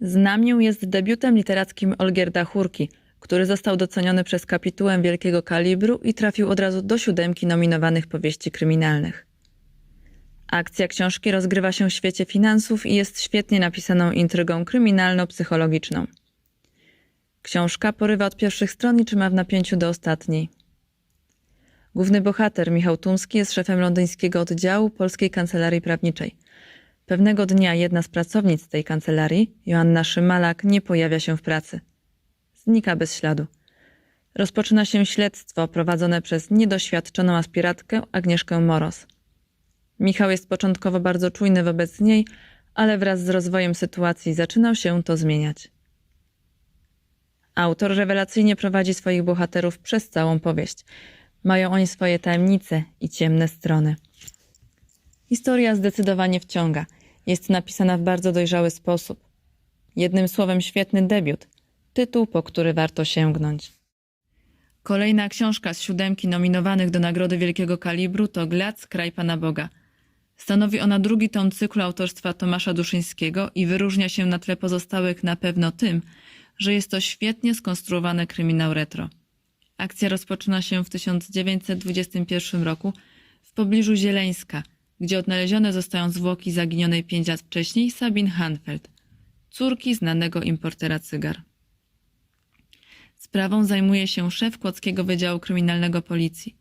Znamię jest debiutem literackim Olgierda Chórki, który został doceniony przez kapitułę wielkiego kalibru i trafił od razu do siódemki nominowanych powieści kryminalnych. Akcja książki rozgrywa się w świecie finansów i jest świetnie napisaną intrygą kryminalno-psychologiczną. Książka porywa od pierwszych stron i trzyma w napięciu do ostatniej. Główny bohater, Michał Tumski, jest szefem londyńskiego oddziału Polskiej Kancelarii Prawniczej. Pewnego dnia jedna z pracownic tej kancelarii, Joanna Szymalak, nie pojawia się w pracy. Znika bez śladu. Rozpoczyna się śledztwo prowadzone przez niedoświadczoną aspiratkę Agnieszkę Moros. Michał jest początkowo bardzo czujny wobec niej, ale wraz z rozwojem sytuacji zaczyna się to zmieniać. Autor rewelacyjnie prowadzi swoich bohaterów przez całą powieść. Mają oni swoje tajemnice i ciemne strony. Historia zdecydowanie wciąga. Jest napisana w bardzo dojrzały sposób. Jednym słowem świetny debiut. Tytuł, po który warto sięgnąć. Kolejna książka z siódemki nominowanych do Nagrody Wielkiego Kalibru to Glac, Kraj Pana Boga. Stanowi ona drugi tom cyklu autorstwa Tomasza Duszyńskiego i wyróżnia się na tle pozostałych na pewno tym, że jest to świetnie skonstruowany kryminał retro. Akcja rozpoczyna się w 1921 roku w pobliżu Zieleńska, gdzie odnalezione zostają zwłoki zaginionej pięć lat wcześniej Sabin Hanfeld, córki znanego importera cygar. Sprawą zajmuje się szef Kłodzkiego Wydziału Kryminalnego Policji.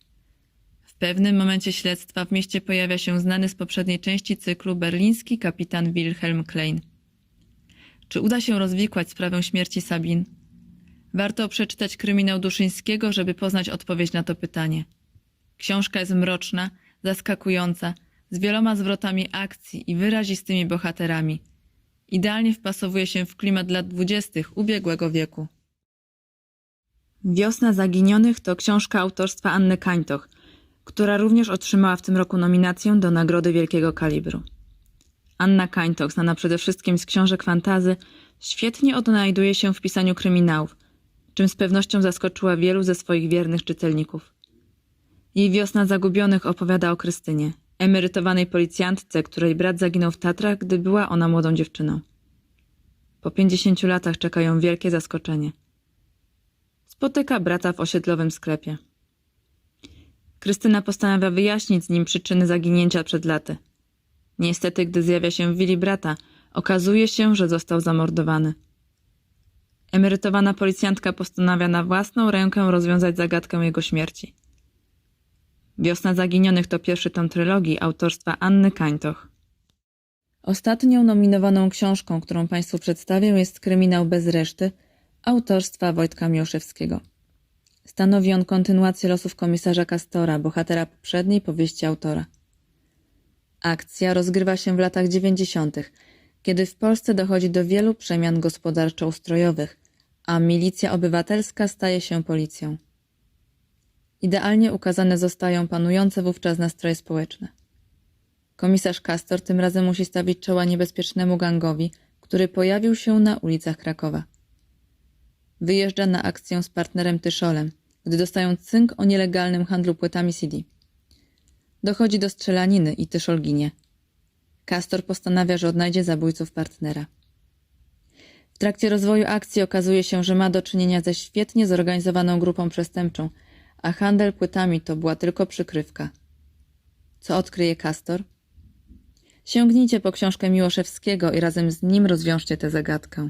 W pewnym momencie śledztwa w mieście pojawia się znany z poprzedniej części cyklu berliński kapitan Wilhelm Klein. Czy uda się rozwikłać sprawę śmierci Sabin? Warto przeczytać kryminał Duszyńskiego, żeby poznać odpowiedź na to pytanie. Książka jest mroczna, zaskakująca, z wieloma zwrotami akcji i wyrazistymi bohaterami. Idealnie wpasowuje się w klimat lat dwudziestych ubiegłego wieku. Wiosna Zaginionych to książka autorstwa Anny Kańtoch, która również otrzymała w tym roku nominację do Nagrody Wielkiego Kalibru. Anna Kańtoch, znana przede wszystkim z książek fantazy, świetnie odnajduje się w pisaniu kryminałów, czym z pewnością zaskoczyła wielu ze swoich wiernych czytelników. Jej Wiosna Zagubionych opowiada o Krystynie, emerytowanej policjantce, której brat zaginął w Tatrach, gdy była ona młodą dziewczyną. Po pięćdziesięciu latach czeka ją wielkie zaskoczenie. Spotyka brata w osiedlowym sklepie. Krystyna postanawia wyjaśnić z nim przyczyny zaginięcia przed laty. Niestety, gdy zjawia się w willi brata, okazuje się, że został zamordowany. Emerytowana policjantka postanawia na własną rękę rozwiązać zagadkę jego śmierci. Wiosna Zaginionych to pierwszy tom trylogii autorstwa Anny Kańtoch. Ostatnią nominowaną książką, którą Państwu przedstawię, jest Kryminał bez reszty autorstwa Wojtka Miłoszewskiego. Stanowi on kontynuację losów komisarza Kastora, bohatera poprzedniej powieści autora. Akcja rozgrywa się w latach dziewięćdziesiątych, kiedy w Polsce dochodzi do wielu przemian gospodarczo-ustrojowych, a milicja obywatelska staje się policją. Idealnie ukazane zostają panujące wówczas nastroje społeczne. Komisarz Kastor tym razem musi stawić czoła niebezpiecznemu gangowi, który pojawił się na ulicach Krakowa. Wyjeżdża na akcję z partnerem Tyszolem, gdy dostają cynk o nielegalnym handlu płytami CD. Dochodzi do strzelaniny i Tyszol ginie. Kastor postanawia, że odnajdzie zabójców partnera. W trakcie rozwoju akcji okazuje się, że ma do czynienia ze świetnie zorganizowaną grupą przestępczą, a handel płytami to była tylko przykrywka. Co odkryje Kastor? Sięgnijcie po książkę Miłoszewskiego i razem z nim rozwiążcie tę zagadkę.